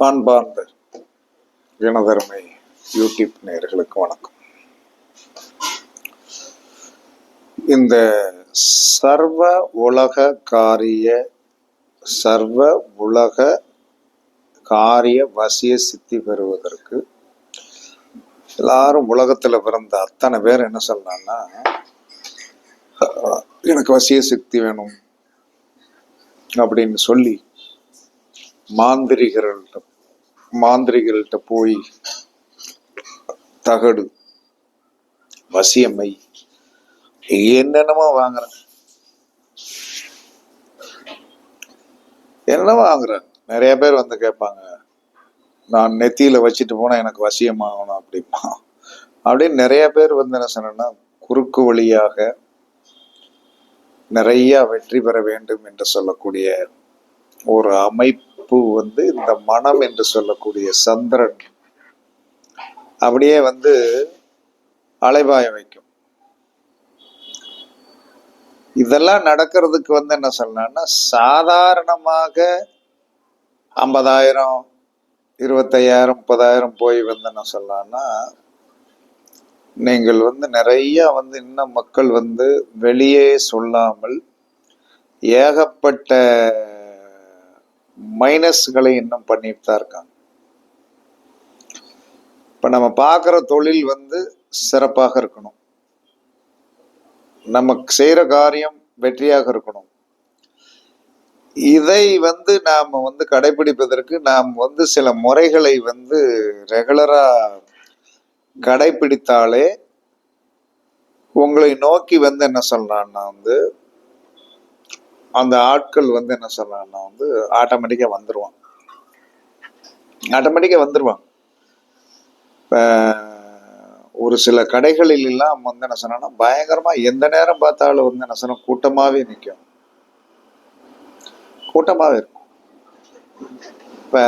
அன்பார்ந்த இனதருமை யூடியூப் நேயர்களுக்கு வணக்கம். இந்த சர்வ உலக காரிய சர்வ உலக காரிய வசிய சித்தி பெறுவதற்கு எல்லாரும் உலகத்தில் பிறந்த அத்தனை பேர் என்ன சொல்றாங்கன்னா எனக்கு வசிய சக்தி வேணும் அப்படின்னு சொல்லி மாந்திரிகர்கள்ட்ட மாந்திரிகர்கள்ட்ட போய் தகடு வசியம்மை என்னென்னமோ வாங்குறேன் என்னென்னமோ வாங்குறேன் நிறைய பேர் வந்து கேட்பாங்க நான் நெத்தியில வச்சுட்டு போனா எனக்கு வசியமாகணும் அப்படிமா அப்படின்னு நிறைய பேர் வந்து என்ன சொன்னா குறுக்கு வழியாக நிறைய வெற்றி பெற வேண்டும் என்று சொல்லக்கூடிய ஒரு அமைப்பு பூ வந்து இந்த மனம் என்று சொல்லக்கூடிய சந்திரன். அப்படியே வந்து அலைபாய வைக்கும். இதெல்லாம் நடக்கிறதுக்கு வந்து என்ன சொல்லலாம்னா சாதாரணமாக ஐம்பதாயிரம் இருபத்தையாயிரம் முப்பதாயிரம் போய் வந்து என்ன சொல்லலாம்னா நீங்கள் வந்து நிறைய வந்து இன்னும் மக்கள் வந்து வெளியே சொல்லாமல் ஏகப்பட்ட மைனஸ்களை இன்னும் பண்ணிட்டு தான் இருக்காங்க. இப்போ நம்ம பார்க்குற தொழில் வந்து சிறப்பாக இருக்கணும். நமக்கு செய்கிற காரியம் வெற்றியாக இருக்கணும். இதை வந்து நாம் வந்து கடைபிடிப்பதற்கு நாம் வந்து சில முறைகளை வந்து ரெகுலராக கடைபிடித்தாலே உங்களை நோக்கி வந்து என்ன சொல்கிறான்னா வந்து அந்த ஆட்கள் வந்து என்ன சொல்லணும்னா வந்து ஆட்டோமேட்டிக்காக வந்துடுவான் ஆட்டோமேட்டிக்காக வந்துடுவான் இப்போ ஒரு சில கடைகளில் எல்லாம் வந்து என்ன சொன்னா பயங்கரமா எந்த நேரம் பார்த்தாலும் வந்து என்ன சொன்ன கூட்டமாவே நிற்கும் கூட்டமாவே இருக்கும். இப்ப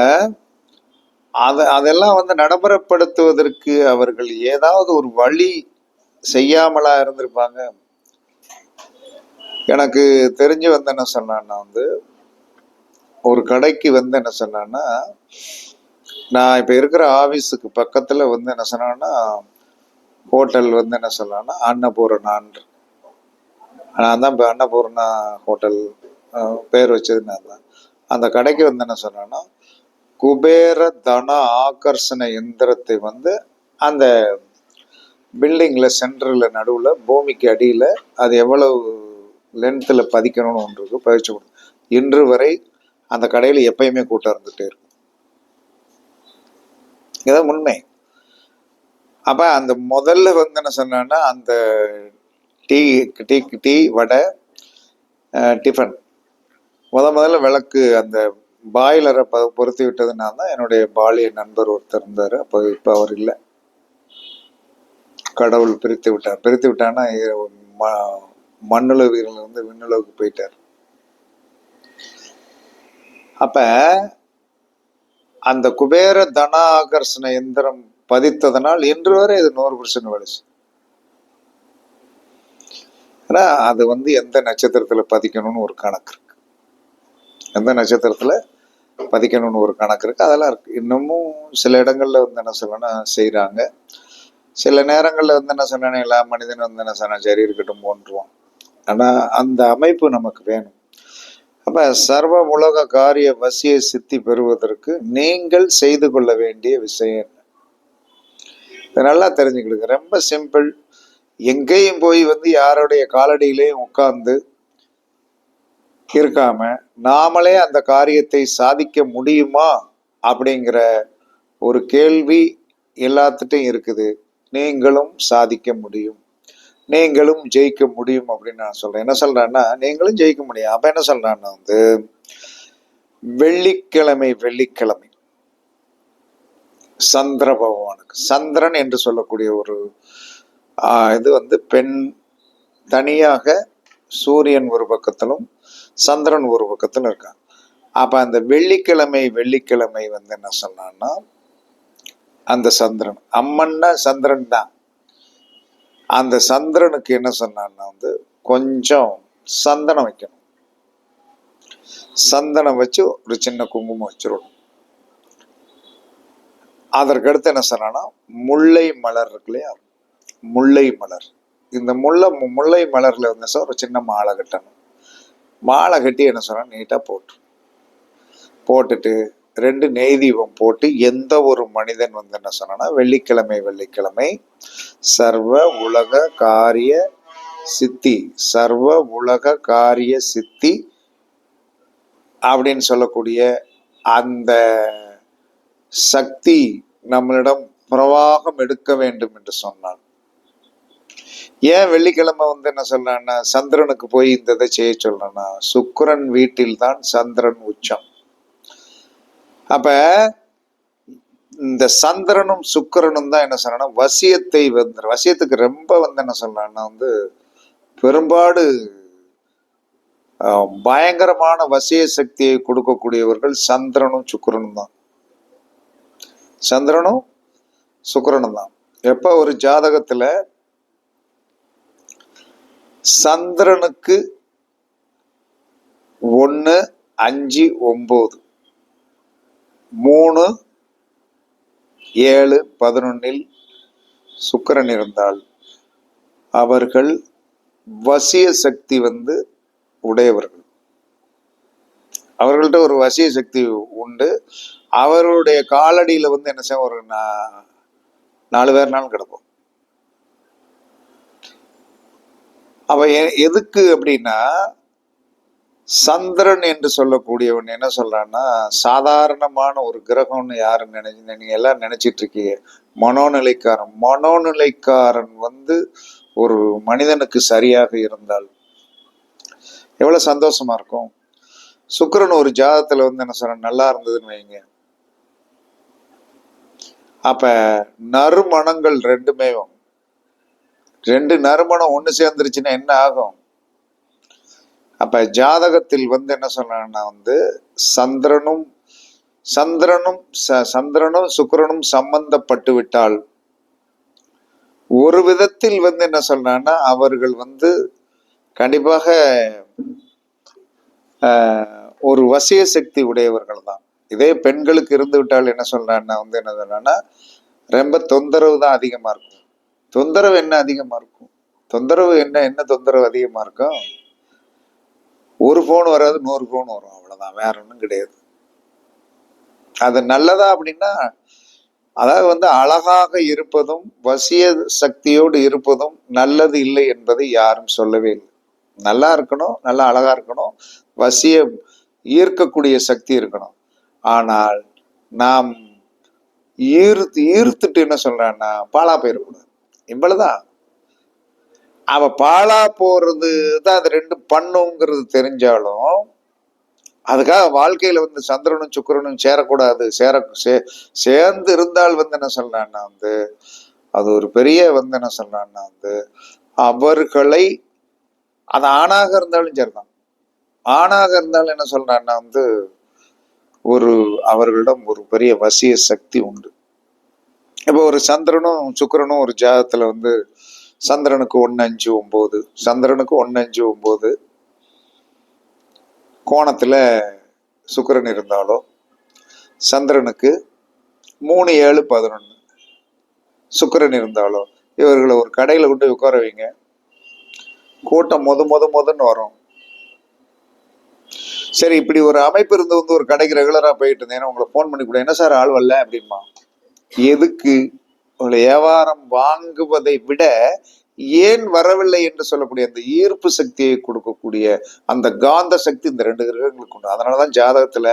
அத அதெல்லாம் வந்து நடைமுறைப்படுத்துவதற்கு அவர்கள் ஏதாவது ஒரு வழி செய்யாமலா இருந்திருப்பாங்க? எனக்கு தெரிஞ்சு வந்து என்ன சொன்னான்னா வந்து ஒரு கடைக்கு வந்து என்ன சொன்னான்னா நான் இப்போ இருக்கிற ஆஃபீஸுக்கு பக்கத்தில் வந்து என்ன சொன்னான்னா ஹோட்டல் வந்து என்ன சொன்னான்னா அன்னபூர்ணான். நான் தான் இப்போ அன்னபூர்ணா ஹோட்டல் பேர் வச்சது நான் தான். அந்த கடைக்கு வந்து என்ன சொன்னேன்னா குபேர தன ஆகர்ஷண எந்திரத்தை வந்து அந்த பில்டிங்கில் சென்டரில் நடுவில் பூமிக்கு அடியில் அது எவ்வளவு லென்த்தில் பதிக்கணும்னு ஒன்று இருக்கு பயிற்சி கொடு இன்று வரை அந்த கடையில் எப்பயுமே கூட்டம் இருந்துகிட்டே இருக்கும். இதான் உண்மை. அப்போ அந்த முதல்ல வந்து என்ன சொன்னேன்னா அந்த tea tea tea vada tiffin. முத முதல்ல விளக்கு அந்த பாய்லரை ப பொருத்தி விட்டதுனால தான். என்னுடைய பாலிய நண்பர் ஒருத்தர் இருந்தார். அப்போ இப்போ அவர் இல்லை. கடவுள் பிரித்து விட்டார். பிரித்து விட்டான்னா ம மண்ணுலக வீரர்கள் போயிட்டார். அப்ப அந்த குபேர தன ஆகர்ஷண எந்திரம் பதித்ததனால் இன்று வரை இது நூறு பர்சன்ட் வலிச்சு ஆனா ஏன்னா அது வந்து எந்த நட்சத்திரத்துல பதிக்கணும்னு ஒரு கணக்கு இருக்கு. எந்த நட்சத்திரத்துல பதிக்கணும்னு ஒரு கணக்கு இருக்கு. அதெல்லாம் இருக்கு. இன்னமும் சில இடங்கள்ல வந்து என்ன சொல்லணும்னா செய்யறாங்க சில நேரங்கள்ல வந்து என்ன சொன்னேன்னா எல்லா மனிதனும் வந்து என்ன சொன்னா சரி இருக்கட்டும் போன்றுவான். ஆனா அந்த அமைப்பு நமக்கு வேணும். அப்ப சர்வ உலக காரிய வசிய சித்தி பெறுவதற்கு நீங்கள் செய்து கொள்ள வேண்டிய விஷயம் என்ன? இதை நல்லா தெரிஞ்சுக்கிடுங்க. ரொம்ப சிம்பிள். எங்கேயும் போய் வந்து யாருடைய காலடியிலையும் உட்கார்ந்து இருக்காம நாமளே அந்த காரியத்தை சாதிக்க முடியுமா? அப்படிங்கிற ஒரு கேள்வி எல்லாத்துட்டையும் இருக்குது. நீங்களும் சாதிக்க முடியும். நீங்களும் ஜெயிக்க முடியும் அப்படின்னு நான் சொல்றேன். என்ன சொல்றேன்னா நீங்களும் ஜெயிக்க முடியும். அப்ப என்ன சொல்றான்னா வந்து வெள்ளிக்கிழமை வெள்ளிக்கிழமை. சந்திர பகவானுக்கு. சந்திரன் என்று சொல்லக்கூடிய ஒரு இது வந்து பெண் தனியாக சூரியன் ஒரு பக்கத்திலும் சந்திரன் ஒரு பக்கத்திலும் இருக்காங்க அப்ப அந்த வெள்ளிக்கிழமை வெள்ளிக்கிழமை வந்து என்ன சொன்னான்னா அந்த சந்திரன். அம்மன்னா சந்திரன் தான். அந்த சந்திரனுக்கு என்ன சொன்னான்னா வந்து கொஞ்சம் சந்தனம் வைக்கணும். சந்தனம் வச்சு ஒரு சின்ன குங்குமம் வச்சிடணும். அதற்கடுத்து என்ன சொன்னான்னா முல்லை மலர் இருக்கு இல்லையா? முல்லை மலர். இந்த முல்லை முல்லை மலர்ல வந்து சார் ஒரு சின்ன மாலை கட்டணும். மாலை கட்டி என்ன சொன்னா நீட்டா போட்டு போட்டுட்டு ரெண்டு நெய் தீபம் போட்டு எந்த ஒரு மனிதன் வந்து என்ன சொன்னா வெள்ளிக்கிழமை வெள்ளிக்கிழமை சர்வ உலக காரிய சித்தி சர்வ உலக காரிய சித்தி அப்படின்னு சொல்லக்கூடிய அந்த சக்தி நம்மளிடம் பிரவாகம் எடுக்க வேண்டும் என்று சொன்னான். ஏன் வெள்ளிக்கிழமை வந்து என்ன சொல்றான்னா சந்திரனுக்கு போய் இந்த இதை செய்ய சொல்றேன்னா சுக்கிரன் வீட்டில்தான் சந்திரன் உச்சம். அப்ப இந்த சந்திரனும் சுக்கரனும் தான் என்ன சொல்றான்னா வசியத்தை வந்து வசியத்துக்கு ரொம்ப வந்து என்ன சொல்லலாம்னா வந்து பெரும்பாடு பயங்கரமான வசிய சக்தியை கொடுக்கக்கூடியவர்கள் சந்திரனும் சுக்கிரனும் தான். சந்திரனும் சுக்கரனும் தான். எப்ப ஒரு ஜாதகத்துல சந்திரனுக்கு ஒன்று அஞ்சு ஒம்பது மூணு ஏழு பதினொன்னில் சுக்கரன் இருந்தால் அவர்கள் வசிய சக்தி வந்து உடையவர்கள். அவர்கள்ட்ட ஒரு வசிய சக்தி உண்டு. அவருடைய காலடியில வந்து என்ன செய்வோம்? ஒரு நா- நாலு நாள் கிடப்போம். அவ எ- எதுக்கு அப்படின்னா சந்திரன் என்று சொல்லக்கூடியவன் என்ன சொல்றான்னா சாதாரணமான ஒரு கிரகம்னு யாரும் நினைச்சு நீங்க எல்லாம் நினைச்சிட்டு இருக்கீங்க மனோநிலைக்காரன். மனோநிலைக்காரன் வந்து ஒரு மனிதனுக்கு சரியாக இருந்தால் எவ்வளவு சந்தோஷமா இருக்கும்? சுக்கரன் ஒரு ஜாதத்துல வந்து என்ன சொல்ற நல்லா இருந்ததுன்னு வைங்க. அப்ப நறுமணங்கள் ரெண்டுமே ரெண்டு நறுமணம் ஒன்று சேர்ந்துருச்சுன்னா என்ன ஆகும்? அப்ப ஜாதகத்தில் வந்து என்ன சொன்னா வந்து சந்திரனும் சந்திரனும் ச- சந்திரனும் சுக்கரனும் சம்பந்தப்பட்டு விட்டால் ஒரு விதத்தில் வந்து என்ன சொல்றான்னா அவர்கள் வந்து கண்டிப்பாக ஆஹ், ஒரு வசிய சக்தி உடையவர்கள் தான். இதே பெண்களுக்கு இருந்து விட்டால் என்ன சொல்றான்னா வந்து என்ன சொல்றான்னா ரொம்ப தொந்தரவு தான் அதிகமா இருக்கும். தொந்தரவு என்ன அதிகமா இருக்கும்? தொந்தரவு என்ன என்ன தொந்தரவு அதிகமா இருக்கும்? ஒரு ஃபோன் வராது நூறு ஃபோன் வரும். அவ்வளவுதான். வேற ஒன்றும் கிடையாது. அது நல்லதா அப்படின்னா அதாவது வந்து அழகாக இருப்பதும் வசிய சக்தியோடு இருப்பதும் நல்லது இல்லை என்பதை யாரும் சொல்லவே இல்லை. நல்லா இருக்கணும் நல்லா அழகா இருக்கணும். வசிய ஈர்க்கக்கூடிய சக்தி இருக்கணும். ஆனால் நாம் ஈர்த்து ஈர்த்துட்டு என்ன சொல்றேன்னா பாலா போயிடக்கூடாது. இவ்வளவுதான். அவ பாழா போறது தான் அது ரெண்டு பண்ணுங்கிறது தெரிஞ்சாலும் அதுக்காக வாழ்க்கையில வந்து சந்திரனும் சுக்கரனும் சேரக்கூடாது. சேர சே- சேர்ந்து இருந்தால் வந்து என்ன சொல்றான்னா வந்து அது ஒரு பெரிய வந்து என்ன சொல்றான்னா வந்து அவர்களை அது ஆணாக இருந்தாலும் சரிதான். ஆணாக இருந்தாலும் என்ன சொல்றான்னா வந்து ஒரு அவர்களிடம் ஒரு பெரிய வசிய சக்தி உண்டு. இப்போ ஒரு சந்திரனும் சுக்கிரனும் ஒரு ஜாதத்துல வந்து சந்திரனுக்கு ஒன்று அஞ்சு ஒம்பது. சந்திரனுக்கு ஒன்று அஞ்சு ஒம்பது. கோணத்தில் சுக்கிரன் இருந்தாலோ சந்திரனுக்கு மூணு ஏழு பதினொன்று சுக்கரன் இருந்தாலோ இவர்களை ஒரு கடையில் கொண்டு உட்கார வைங்க. கூட்டம் மொத மொத மொதன்னு வரும். சரி இப்படி ஒரு அமைப்பு இருந்து வந்து ஒரு கடைக்கு ரெகுலராக போயிட்டு இருந்தேன் உங்களை ஃபோன் பண்ணி கூட என்ன சார் ஆள் வரல? அப்படிமா எதுக்கு? வியாபாரம் வாங்குவதை விட ஏன் வரவில்லை என்று சொல்லக்கூடிய அந்த ஈர்ப்பு சக்தியை கொடுக்கக்கூடிய அந்த காந்த சக்தி இந்த ரெண்டு கிரகங்களுக்கு உண்டு. அதனாலதான் ஜாதகத்துல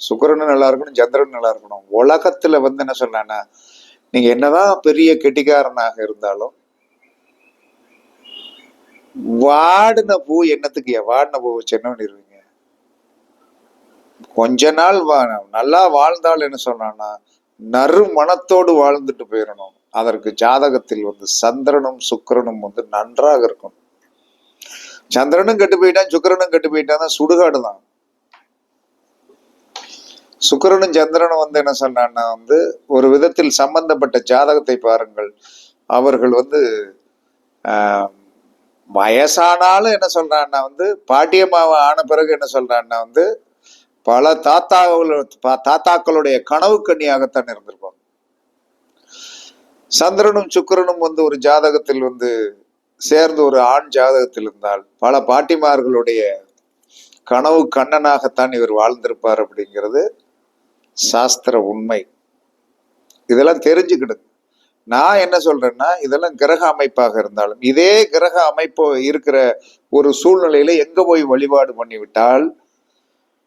சுக்கரனும் நல்லா இருக்கணும் சந்திரனும் நல்லா இருக்கணும். உலகத்துல வந்து என்ன சொன்னா நீங்க என்னதான் பெரிய கெட்டிக்காரனாக இருந்தாலும் வாடின பூ என்னத்துக்கு வாடின பூ வச்சு என்ன பண்ணிருவீங்க கொஞ்ச நாள் வா நல்லா வாழ்ந்தால் என்ன சொன்னான்னா நறுமணத்தோடு வாழ்ந்துட்டு போயிடணும் அதற்கு ஜாதகத்தில் வந்து சந்திரனும் சுக்கரனும் வந்து நன்றாக இருக்கும் சந்திரனும் கெட்டு போயிட்டான் சுக்கிரனும் கெட்டு போயிட்டான் சுடுகாடு தான். சுக்கரனும் சந்திரனும் வந்து என்ன சொன்னான்னா வந்து ஒரு விதத்தில் சம்பந்தப்பட்ட ஜாதகத்தை பாருங்கள். அவர்கள் வந்து ஆஹ், வயசானாலும் என்ன சொல்றான்னா வந்து பாட்டியம்மாவை ஆன பிறகு என்ன சொல்றான்னா வந்து பல தாத்தாக்கள் தாத்தாக்களுடைய கனவு கண்ணியாகத்தான் இருந்திருப்பாங்க சந்திரனும் சுக்கிரனும் வந்து ஒரு ஜாதகத்தில் வந்து சேர்ந்து ஒரு ஆண் ஜாதகத்தில் இருந்தால் பல பாட்டிமார்களுடைய கனவு கண்ணனாகத்தான் இவர் வாழ்ந்திருப்பார் அப்படிங்கிறது சாஸ்திர உண்மை. இதெல்லாம் தெரிஞ்சுக்கிடுங்க. நான் என்ன சொல்றேன்னா இதெல்லாம் கிரக அமைப்பாக இருந்தாலும் இதே கிரக அமைப்பு இருக்கிற ஒரு சூழ்நிலையில எங்க போய் வழிபாடு பண்ணிவிட்டால்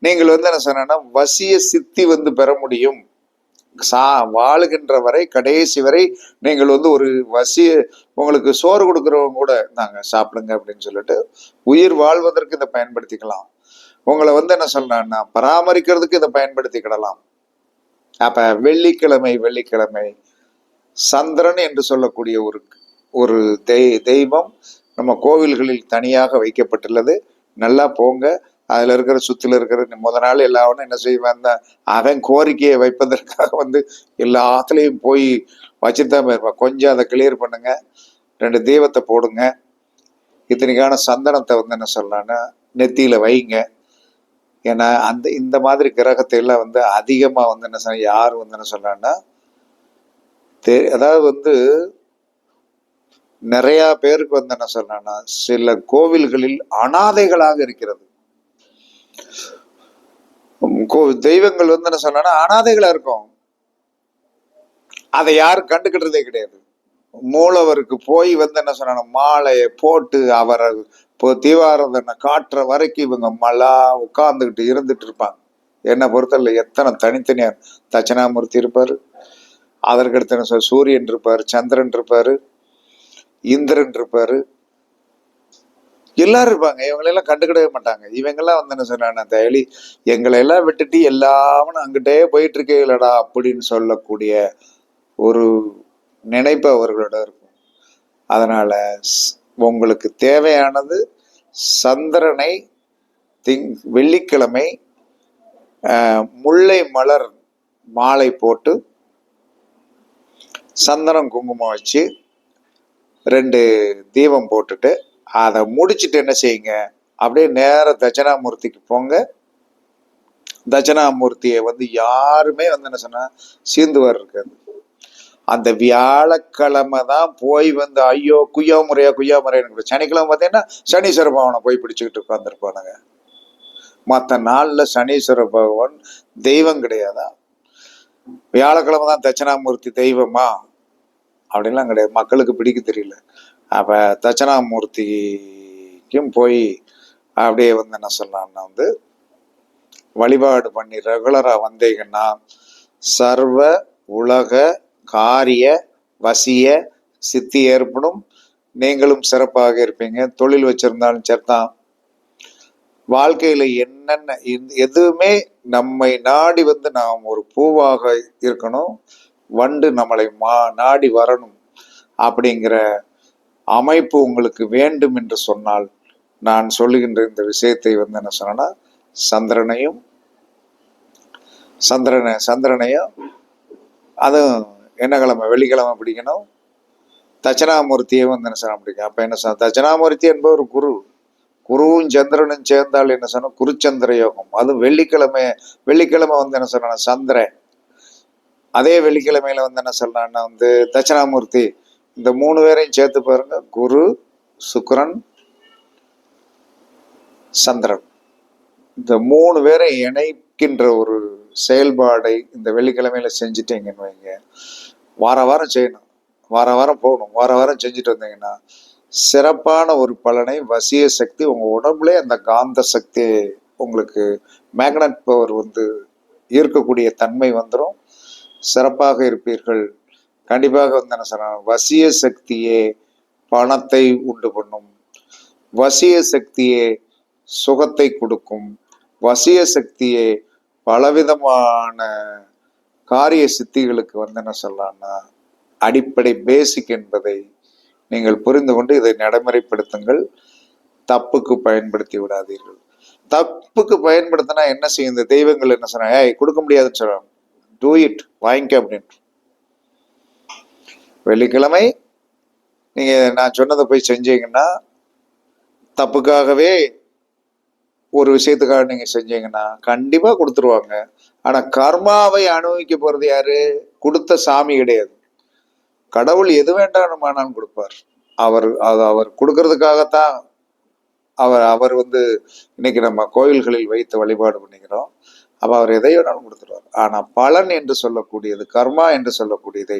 நீங்கள் வந்து என்ன சொன்னா வசிய சித்தி வந்து பெற முடியும். சா வாழுகின்ற வரை கடைசி வரை நீங்கள் வந்து ஒரு வசிய உங்களுக்கு சோறு கொடுக்குறவங்க கூட நாங்க சாப்பிடுங்க அப்படின்னு சொல்லிட்டு உயிர் வாழ்வதற்கு இதை பயன்படுத்திக்கலாம். உங்களை வந்து என்ன சொல்றேன்னா பராமரிக்கிறதுக்கு இதை பயன்படுத்திக்கிடலாம். அப்ப வெள்ளிக்கிழமை வெள்ளிக்கிழமை சந்திரன் என்று சொல்லக்கூடிய ஒரு ஒரு தெய் தெய்வம் நம்ம கோவில்களில் தனியாக வைக்கப்பட்டுள்ளது. நல்லா போங்க. அதில் இருக்கிற சுற்றில் இருக்கிற முத நாள் எல்லாவனும் என்ன செய்வான் அவன் கோரிக்கையை வைப்பதற்காக வந்து எல்லாத்துலேயும் போய் வச்சுட்டு இருப்பான். கொஞ்சம் அதை கிளியர் பண்ணுங்க. ரெண்டு தீபத்தை போடுங்க. இத்தனைக்கான சந்தனத்தை வந்து என்ன சொல்லலான்னா நெத்தியில் வைங்க. ஏன்னா அந்த இந்த மாதிரி கிரகத்தை எல்லாம் வந்து அதிகமாக வந்து என்ன சொல்ல யார் வந்து என்ன சொல்றாங்கன்னா தெ- அதாவது வந்து நிறையா பேருக்கு வந்து என்ன சொல்றேன்னா சில கோவில்களில் அனாதைகளாக இருக்கிறது. தெய்வங்கள் வந்து என்ன சொன்னா அனாதைகளா இருக்கும். அதை யாரும் கண்டுக்கிட்டதே கிடையாது. மூலவருக்கு போய் வந்து என்ன சொன்னாங்க மாலையை போட்டு அவரை இப்போ தீவாரதனை காட்டுற வரைக்கும் இவங்க மலா உட்கார்ந்துக்கிட்டு இருந்துட்டு இருப்பாங்க. என்னை பொறுத்தல எத்தனை தனித்தனியா தட்சிணாமூர்த்தி இருப்பாரு. அதற்கடுத்து என்ன சொல் சூரியன் இருப்பாரு சந்திரன் இருப்பாரு இந்திரன் இருப்பாரு. எல்லாரும் இருப்பாங்க. இவங்களெல்லாம் கண்டுக்கிடவே மாட்டாங்க. இவங்கெல்லாம் வந்து என்ன சொன்னாங்க தயலி எங்களை எல்லாம் விட்டுட்டு எல்லாமும் அங்கிட்டே போயிட்டு இருக்கீங்களடா அப்படின்னு சொல்லக்கூடிய ஒரு நினைப்பு அவர்களோட இருக்கும். அதனால உங்களுக்கு தேவையானது சந்திரனை திங் வெள்ளிக்கிழமை முல்லை மலர் மாலை போட்டு சந்தனம் குங்குமம் வச்சு ரெண்டு தீபம் போட்டுட்டு அதை முடிச்சுட்டு என்ன செய்யுங்க? அப்படியே நேர தட்சிணாமூர்த்திக்கு போங்க. தட்சிணாமூர்த்தியை வந்து யாருமே வந்து என்ன சொன்னா சீந்துவார் இருக்காது அந்த வியாழக்கிழமை தான் போய் வந்து ஐயோ குய்யா முறையா குய்யா முறையான்னு சனிக்கிழமை பார்த்தீங்கன்னா சனீஸ்வர பவனை போய் பிடிச்சுக்கிட்டு உட்காந்துருப்பானுங்க மற்ற நாள்ல சனீஸ்வர பகவான் தெய்வம் கிடையாதா? வியாழக்கிழமை தான் தட்சிணாமூர்த்தி தெய்வமா? அப்படின்லாம் கிடையாது. மக்களுக்கு பிடிக்க தெரியல. அப்போ தட்சணாமூர்த்திக்கும் போய் அப்படியே வந்து என்ன சொல்லலாம்னா வந்து வழிபாடு பண்ணி ரெகுலராக வந்தீங்கன்னா சர்வ உலக காரிய வசிய சித்தி ஏற்படும். நீங்களும் சிறப்பாக இருப்பீங்க. தொழில் வச்சிருந்தாலும் சரிதான். வாழ்க்கையில் என்னென்ன எதுவுமே நம்மை நாடி வந்து நாம் ஒரு பூவாக இருக்கணும். வண்டு நம்மளை மா நாடி வரணும். அப்படிங்கிற அமைப்பு உங்களுக்கு வேண்டும் என்று சொன்னால் நான் சொல்லுகின்ற இந்த விஷயத்தை வந்து என்ன சொன்னா சந்திரனையும் சந்திரனை சந்திரனையும் அதுவும் என்ன கிழமை வெள்ளிக்கிழமை பிடிக்கணும். தட்சிணாமூர்த்தியை வந்து என்ன சொன்ன பிடிக்கும். அப்போ என்ன சொன்ன தட்சிணாமூர்த்தி என்பவர் குரு. குருவும் சந்திரனும் சேர்ந்தால் என்ன சொன்ன குருச்சந்திர யோகம். அது வெள்ளிக்கிழமை வெள்ளிக்கிழமை வந்து என்ன சொன்னா சந்திரன். அதே வெள்ளிக்கிழமையில வந்து என்ன சொல்றான்னா வந்து தட்சிணாமூர்த்தி இந்த மூணு பேரையும் சேர்த்து பாருங்க. குரு சுக்கரன் சந்திரன். இந்த மூணு பேரை இணைக்கின்ற ஒரு செயல்பாடை இந்த வெள்ளிக்கிழமையில செஞ்சுட்டீங்கன்னு வைங்க. வார வாரம் செய்யணும். வார வாரம் போகணும். வார வாரம் செஞ்சுட்டு வந்தீங்கன்னா சிறப்பான ஒரு பலனை வசிய சக்தி உங்க உடம்புலே அந்த காந்த சக்தி உங்களுக்கு மேக்னட் பவர் வந்து ஈர்க்கக்கூடிய தன்மை வந்துடும் சிறப்பாக இருப்பீர்கள். கண்டிப்பாக வந்து என்ன சொல்றேன் வசிய சக்தியே பணத்தை உண்டு பண்ணும். வசிய சக்தியே சுகத்தை கொடுக்கும். வசிய சக்தியே பலவிதமான காரிய சித்திகளுக்கு வந்து என்ன சொல்லலாம்னா அடிப்படை பேசிக் என்பதை நீங்கள் புரிந்து கொண்டு இதை நடைமுறைப்படுத்துங்கள். தப்புக்கு பயன்படுத்தி விடாதீர்கள். தப்புக்கு பயன்படுத்தினா என்ன செய்யும்? இந்த தெய்வங்கள் என்ன சொன்னாங்க ஏய் கொடுக்க முடியாதுன்னு சொல்றாங்க. டூ இட் வாங்கிக்க அப்படின்ட்டு. வெள்ளிக்கிழமை நீங்க நான் சொன்னதை போய் செஞ்சீங்கன்னா தப்புக்காகவே ஒரு விஷயத்துக்காக நீங்க செஞ்சீங்கன்னா கண்டிப்பா கொடுத்துருவாங்க. ஆனா கர்மாவை அனுபவிக்க போறது யாரு? கொடுத்த சாமி கிடையாது. கடவுள் எது வேண்டாமானாலும் கொடுப்பார். அவர் அது அவர் கொடுக்கறதுக்காகத்தான் அவர் அவர் வந்து இன்னைக்கு நம்ம கோயில்களில் வைத்து வழிபாடு பண்ணிக்கிறோம். அப்போ அவர் எதை வேணாலும் கொடுத்துருவார். ஆனா பலன் என்று சொல்லக்கூடியது கர்மா என்று சொல்லக்கூடியதை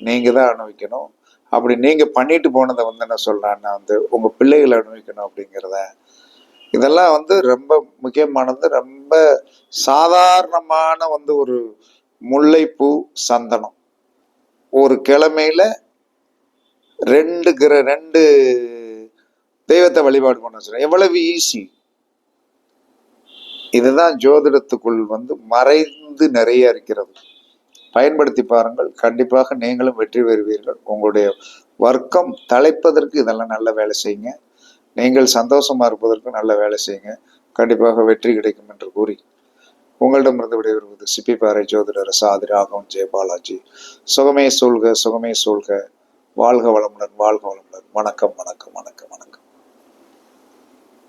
நீங்கள் தான் அனுபவிக்கணும். அப்படி நீங்க பண்ணிட்டு போனதை வந்து என்ன சொல்றான்னா வந்து உங்க பிள்ளைகளை அனுபவிக்கணும் அப்படிங்கிறத. இதெல்லாம் வந்து ரொம்ப முக்கியமானது ரொம்ப சாதாரணமான வந்து ஒரு முல்லைப்பூ சந்தனம். ஒரு கிழமையில ரெண்டு கிர ரெண்டு தெய்வத்தை வழிபாடு பண்ண சொல்றேன். எவ்வளவு ஈஸி இதுதான் ஜோதிடத்துக்குள் வந்து மறைந்து நிறைய இருக்கிறது. பயன்படுத்தி பாருங்கள். கண்டிப்பாக நீங்களும் வெற்றி பெறுவீர்கள். உங்களுடைய வர்க்கம் தலைப்பதற்கு இதெல்லாம் நல்ல வேலை செய்யுங்க. நீங்கள் சந்தோஷமா இருப்பதற்கு நல்ல வேலை செய்யுங்க. கண்டிப்பாக வெற்றி கிடைக்கும் என்று கூறி உங்களிடமிருந்து விடைபெறுவது சிப்பிப்பாறை ஜோதிடர் சாதி ராகவன் ஜெயபாலாஜி சுகமே சூழ்க சுகமே சூழ்க. வாழ்க வளமுடன் வாழ்க வளமுடன். வணக்கம் வணக்கம்.